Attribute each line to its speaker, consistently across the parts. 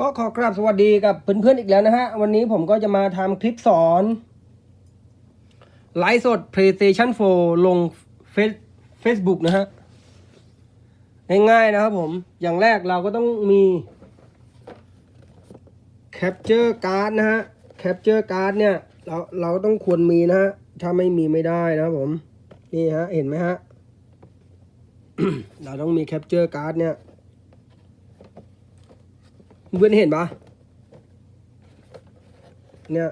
Speaker 1: ก็ขอกราบสวัสดีกับเพื่อนๆอีกแล้วนะฮะ วันนี้ผมก็จะมาทำคลิปสอน ไลฟ์สด PlayStation 4 ลงเฟซ Facebook นะฮะ ง่ายๆนะครับผม อย่างแรกเราก็ต้องมี Capture Card นะฮะ Capture Card เนี่ย เราเราต้องควรมีนะฮะ ถ้าไม่มีไม่ได้นะครับผม นี่ฮะ เห็นไหมฮะ เราต้องมี Capture Card เนี่ย เพื่อนเห็นปะเนี่ย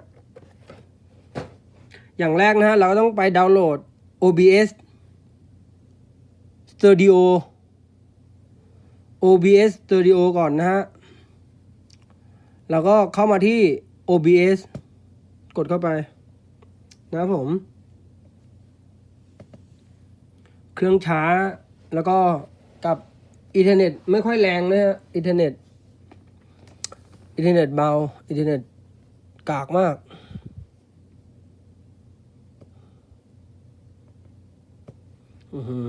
Speaker 1: อย่างแรกนะฮะ เราก็ต้องไปดาวน์โหลด OBS Studio OBS Studio ก่อนนะฮะ แล้วก็เข้ามาที่ OBS กดเข้าไป นะครับผม เครื่องช้าแล้วก็กับอินเทอร์เน็ตไม่ค่อยแรงนะฮะ อินเทอร์เน็ต อินเทอร์เน็ตเบา อินเทอร์เน็ตกากมาก อือหือ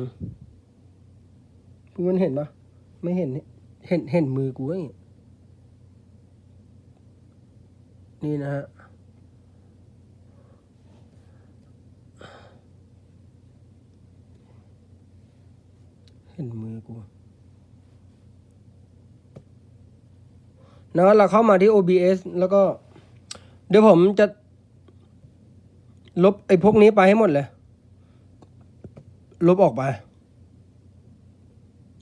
Speaker 1: เพื่อนเห็นปะไม่เห็น เห็น เห็นมือกูไหมนี่นะฮะ เห็นมือกู นะเราเข้ามาที่ OBS แล้วก็ เดี๋ยวผมจะ ลบไอ้พวกนี้ไปให้หมดเลย ลบออกไป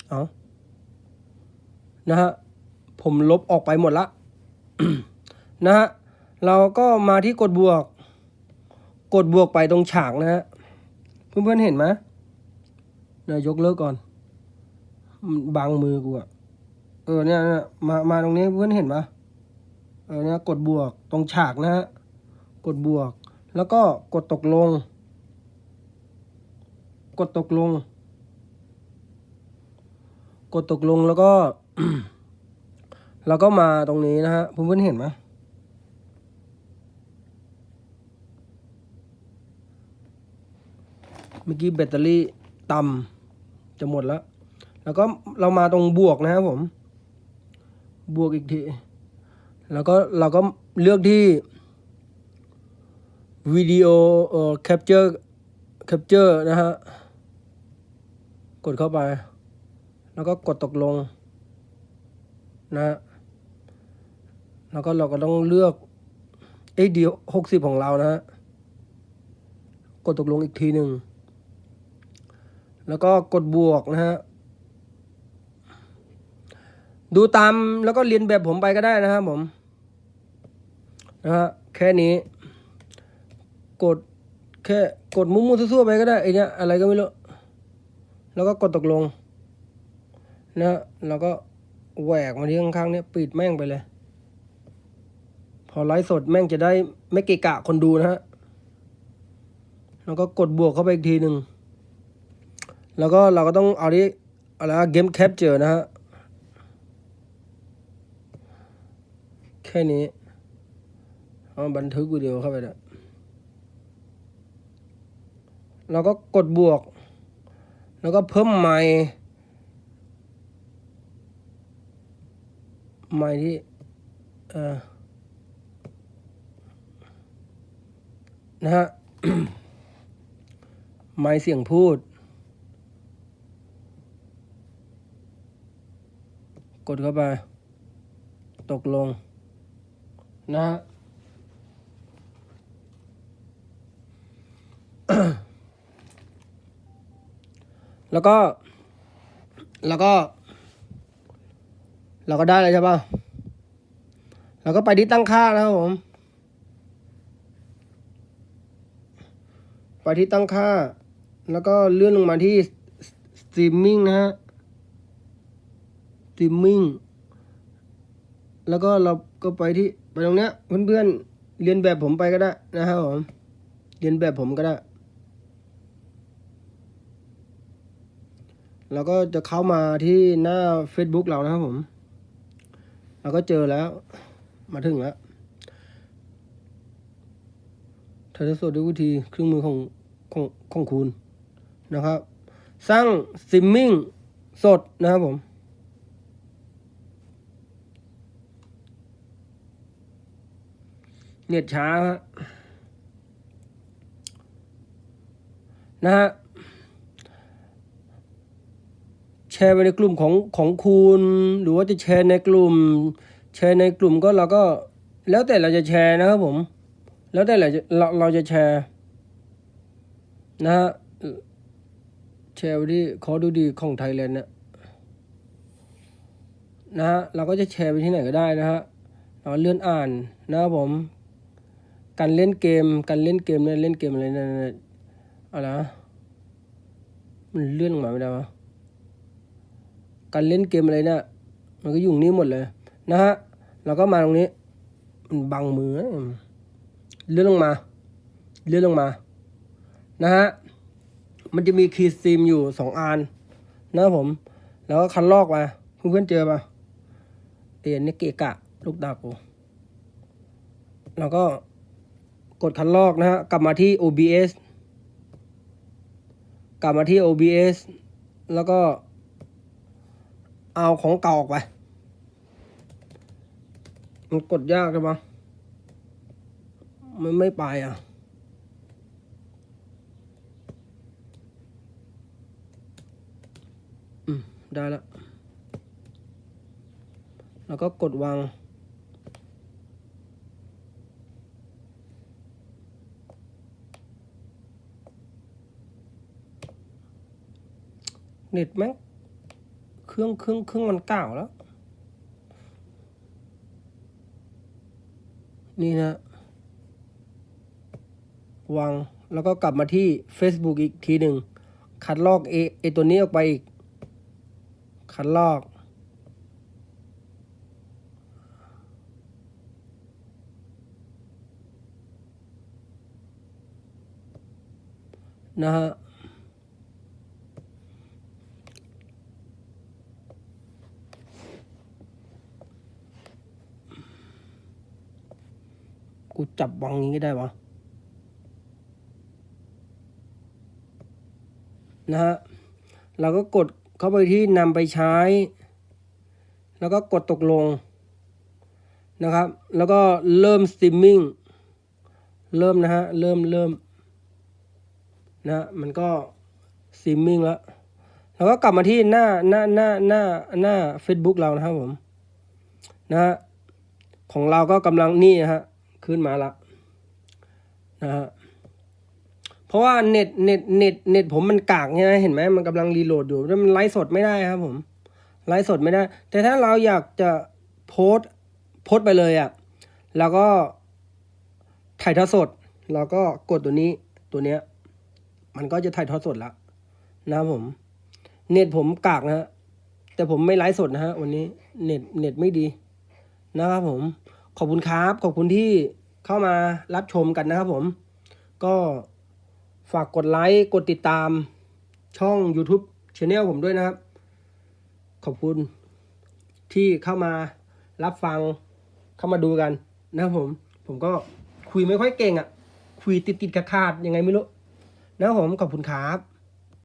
Speaker 1: เอานะฮะ ผมลบออกไปหมดละ นะฮะ เราก็มาที่กดบวก กดบวกไปตรงฉากนะฮะ เพื่อนๆเห็นไหมนะยกเลิกก่อนมันบังมือกูอะ เออเนี่ยมามาตรงนี้เพื่อนเห็นปะเออเนี่ยกดบวกตรงฉากนะฮะกดบวก แล้วก็กดตกลง กดตกลง กดตกลงแล้วก็ แล้วก็มาตรงนี้นะฮะเพื่อนเห็นไหมเมื่อกี้แบตเตอรี่ต่ำจะหมดแล้ว แล้วก็เรามาตรงบวกนะครับผม บวกอีกที แล้วก็เราก็เลือกที่วิดีโอเอ่อแคปเจอร์แคปเจอร์นะฮะ กดเข้าไป แล้วก็กดตกลงนะฮะแล้วก็เราก็ต้องเลือกเอดีหกสิบของเรานะฮะ กดตกลงอีกทีหนึ่ง แล้วก็กดบวกนะฮะ ดูตามแล้วก็เรียนแบบผมไปก็ได้นะครับผมนะฮะแค่นี้ กดแค่กดมุ้งๆซั่วๆไปก็ได้ไอเนี้ยอะไรก็ไม่รู้ แล้วก็กดตกลงนะฮะแล้วก็แหวกมาที่ข้างๆเนี้ยปิดแม่งไปเลย พอไลฟ์สดแม่งจะได้ไม่เกะกะคนดูนะฮะแล้วก็กดบวกเข้าไปอีกทีหนึ่งแล้วก็เราก็ต้องเอาที่อะไรเกมแคปเจอนะฮะ แค่นี้เอาบันทึกวิดีโอเข้าไปแล้วเราก็กดบวก แล้วก็เพิ่มไมค์ไมค์ที่เออนะฮะไมค์เสียงพูด กดเข้าไป ตกลง นะแล้วก็ แล้วก็ เราก็ได้เลยใช่ป่ะเราก็ไปที่ตั้งค่านะครับผม ไปที่ตั้งค่า แล้วก็เลื่อนลงมาที่สตรีมมิ่งนะฮะสตรีมมิ่งแล้วก็เราก็ไปที่ ไปตรงเนี้ยเพื่อนๆเรียนแบบผมไปก็ได้นะครับผมเรียนแบบผมก็ได้แล้วก็จะเข้ามาที่หน้า Facebook เรานะครับผม เราก็เจอแล้ว มาถึงแล้วถ่ายทอดสดด้วยวิธีเครื่องมือของของของคุณนะครับ สร้างซิมมิ่งสดนะครับผม เน็ตช้านะฮะแชร์ไปในกลุ่มของของคุณ หรือว่าจะแชร์ในกลุ่ม แชร์ในกลุ่มก็เราก็แล้วแต่เราจะแชร์นะครับผม แล้วแต่เราจะเราเราจะแชร์นะฮะแชร์ไปที่ขอดูดีของไทยแลนด์เนี่ยนะฮะเราก็จะแชร์ไปที่ไหนก็ได้นะฮะเราเลื่อนอ่านนะครับผม การเล่นเกม การเล่นเกมเนี่ยเล่นเกมอะไรเนี่ยอะไรนะมันเลื่อนลงมาไม่ได้วะการเล่นเกมอะไรเนี่ยมันก็อยู่นี่หมดเลยนะฮะเราก็มาตรงนี้ มันบังมือเลื่อนลงมา เลื่อนลงมา นะฮะ มันจะมีคีย์ซีมอยู่สองอันนะผม แล้วก็คันลอกมาเพื่อนๆเจอปะเอ็นนี่เกะกะ ลูกดาบกูแล้วก็ กดคันลอกนะฮะกลับมาที่ OBS กลับมาที่ OBS แล้วก็เอาของเก่าออกไป มันกดยากใช่ปะมันไม่ไปอะ อืม ได้แล้ว แล้วก็กดวาง เน็ตแม่งเครื่องเครื่องเครื่องมันเก่าแล้ว นี่นะ วาง แล้วก็กลับมาที่ Facebook อีกทีหนึ่ง คัดลอกเอไอตัวนี้ออกไปอีก คัดลอก นะฮะ กูจับวางอย่างนี้ก็ได้ปะนะฮะเราก็กดเข้าไปที่นำไปใช้ แล้วก็กดตกลงนะครับ แล้วก็เริ่มสตรีมมิ่งเริ่มนะฮะ เริ่มเริ่มนะมันก็สตรีมมิ่งแล้วแล้วก็กลับมาที่หน้าหน้าหน้าหน้าหน้า Facebook เรานะครับผมนะฮะของเราก็กำลังนี่นะฮะ ขึ้นมาละนะฮะเพราะว่าเน็ตเน็ตเน็ตเน็ตผมมันกากใช่ไหมเห็นไหมมันกำลังรีโหลดอยู่แล้วมันไลฟ์สดไม่ได้ครับผม ไลฟ์สดไม่ได้ แต่ถ้าเราอยากจะโพส์โพส์ไปเลยอะ่ะเราก็ถ่ายทอดสดเราก็กดตัวนี้ตัวเนี้ย มันก็จะถ่ายทอดสดละนะครับผม เน็ตผมกากนะฮะแต่ผมไม่ไลฟ์สดนะฮะวันนี้เน็ตเน็ตไม่ดีนะครับผม ขอบคุณครับ ขอบคุณที่เข้ามารับชมกันนะครับผม ก็ฝากกดไลค์กดติดตามช่อง YouTube Channel ผมด้วยนะครับ ขอบคุณที่เข้ามารับฟังเข้ามาดูกันนะครับผม ผมก็คุยไม่ค่อยเก่งอะ่ะ คุยติดติดขาดๆยังไงไม่รู้นะครับผมขอบคุณครับ